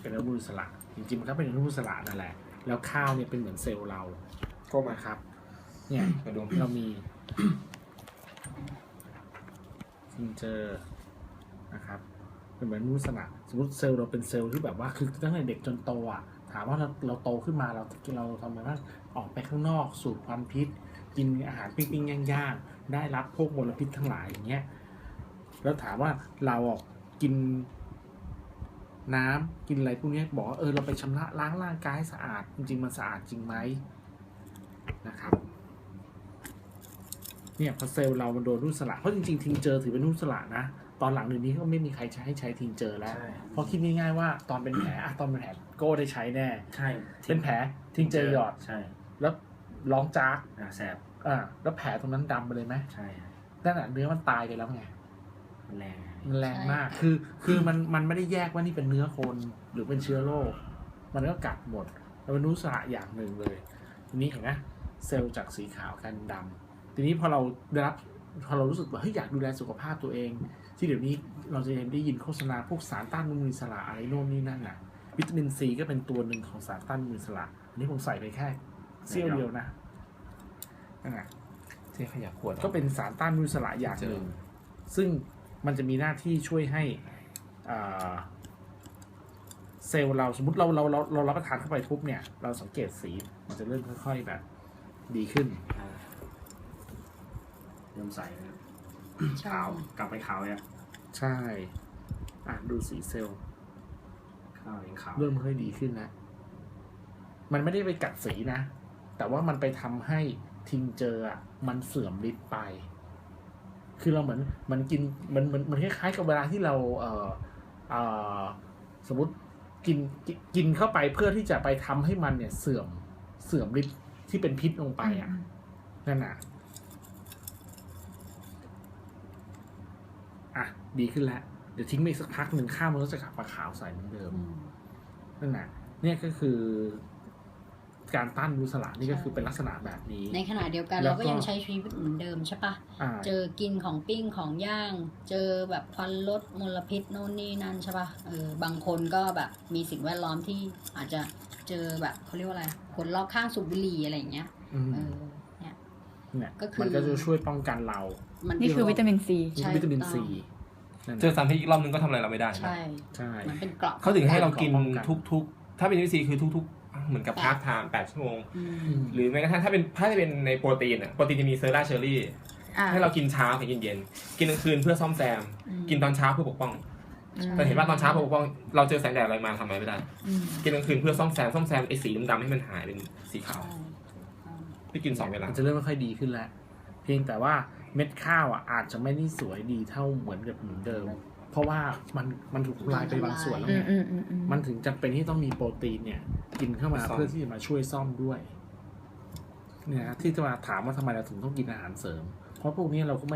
เป็นอนุมูลอิสระ จริงๆมันก็เป็นอนุมูลอิสระนั่นแหละ แล้วข้าวเนี่ยเป็นเหมือนเซลล์เราก็มานะครับ เนี่ยมาดูเรามีซิงเจอร์นะครับเป็นเหมือนอนุมูลอิสระ สมมติเซลล์เราเป็นเซลล์ที่แบบว่าคือตั้งแต่เด็กจนโตอะถามว่าเราเราโตขึ้นมาเราเราทำไงบ้างออกไปข้างนอกสูดควันพิษ กินอาหารปิ้งๆย่างๆได้รับพวกมลพิษทั้งหลายอย่างเงี้ยแล้วถามว่าเราอะกิน น้ำกินอะไรพวกเนี้ยบอกว่าเออเราไปชำระล้างร่างกายให้สะอาด จริงๆมันสะอาดจริงไหมนะครับเนี่ยพอเซลล์เรามันโดนนุ่นสละเพราะจริงๆทิงเจอถือเป็นนุ่นสละนะตอนหลังเดี๋ยวนี้ก็ไม่มีใครใช้ให้ใช้ทิงเจอแล้วใช่เพราะคิดง่ายๆว่าตอนเป็นแผลอะตอนเป็นแผลโก้ได้ใช้แน่ใช่เป็นแผลทิงเจอหยอดใช่ แล้วร้องจากอ่าแสบอ่าแล้วแผลตรงนั้นดำไปเลยไหมใช่นั่นน่ะเนื้อมันตายไปแล้วไง มันแรงมันแรงมาก คือ คือมัน มันไม่ได้แยกว่านี่เป็นเนื้อคนหรือเป็นเชื้อโรค มันก็กัดหมดแล้วเป็นนุสระอย่างหนึ่งเลย ทีนี้เห็นไหมเซลล์จากสีขาวกันดำ ทีนี้พอเราได้รับ พอเรารู้สึกว่า เฮ้ย อยากดูแลสุขภาพตัวเอง ที่เดี๋ยวนี้เราจะเห็นได้ยินโฆษณาพวกสารต้านอนุมูลอิสระอะไรโน่นนี่นั่นน่ะ วิตามินซีก็เป็นตัวหนึ่งของสารต้านอนุมูลอิสระ อันนี้ผมใส่ไปแค่เสี้ยวเดียวนะนั่นน่ะที่ขยับขวดก็เป็นสารต้านอนุมูลอิสระอย่างหนึ่ง ซึ่ง มันจะมีหน้าที่ช่วยให้อ่าเซลล์เราสมมติเราเราเราเรารับประทานเข้าไปปุ๊บเนี่ย เราสังเกตสีมันจะเริ่มค่อย ๆ แบบ ดีขึ้นอ่าเริ่มใสแล้วใช่ขาวกลับไปขาวเนี่ยใช่อะดูสีเซลล์ข้าวยังขาวเริ่มค่อยดีขึ้นแล้วมันไม่ได้ไปกัดสีนะ แต่ว่ามันไปทำให้ทิงเจอร์อะมันเสื่อมฤทธิ์ไป คือเราเหมือนมันกินมันมันมันคล้ายๆกับเวลาที่เราเอ่อเอ่อสมมติกินกินกินเข้าไปเพื่อที่จะไปทำให้มันเนี่ยเสื่อมเสื่อมฤทธิ์ที่เป็นพิษลงไปอะนั่นน่ะอะดีขึ้นแล้วเดี๋ยวทิ้งไปอีกสักพักหนึ่งข้าวมันก็จะกลับมาขาวใสเหมือนเดิมอืมนั่นน่ะเนี่ยก็คือ การต้านอนุมูลอิสระนี่ก็คือเป็นลักษณะแบบนี้ ในขณะเดียวกันแล้วเราก็ก็ยังใช้ชีวิตเหมือนเดิมใช่ปะอ่าเจอกินของปิ้งของย่าง เจอแบบควันรถมลพิษโน่นนี่นั่นใช่ปะเออบางคนก็แบบมีสิ่งแวดล้อมที่อาจจะเจอแบบเขาเรียกว่าอะไรคนรอบข้างสูบบุหรี่อะไรอย่างเงี้ยอืมเออเนี่ยเนี่ยก็คือมันก็จะช่วยป้องกันเรามันนี่คือวิตามินซีใช่วิตามินถูกต้องซีนั่นเจอน่ะสารพิษอีกรอบนึงก็ทำอะไรเราไม่ได้นะใช่ใช่มันเป็นเกราะเขาถึงให้เรากินป้องกันทุกๆ ถ้าเป็นวิตามินซีคือทุกๆ เหมือนกับพาร์ทไทม์แปดชั่วโมงอืมอืมหรือแม้กระทั่งถ้าเป็นถ้าจะเป็นในโปรตีนอะโปรตีนจะมีเซอร์ราเชอรี่อ่าให้เรากินเช้ากับกินเย็นกินกลางคืนเพื่อซ่อมแซมอืมกินตอนเช้าเพื่อปกป้องอืมแต่เห็นว่าตอนเช้าเพื่อปกป้องเราเจอแสงแดดอะไรมาทำอะไรไม่ได้อืมกินกลางคืนเพื่อซ่อมแซมซ่อมแซมไอ้สีดำๆให้มันหายเป็นสีขาวใช่ที่กินสองเวลามันจะเริ่มไม่ค่อยดีขึ้นแล้ว เพียงแต่ว่า เม็ดข้าวอะอาจจะไม่ได้สวยดีเท่าเหมือนกับเหมือนเดิม เพราะว่ามันมันถูกทำลายไปบางส่วนแล้วอืไงมอืมอืมอืมมันถึงจำเป็นที่ต้องมีโปรตีนเนี่ย กินเข้ามาซ่อมเพื่อที่จะมาช่วยซ่อมด้วยเนี่ยที่จะมาถามว่าทำไมเราถึงต้องกินอาหารเสริม เพราะพวกนี้เราก็ไม่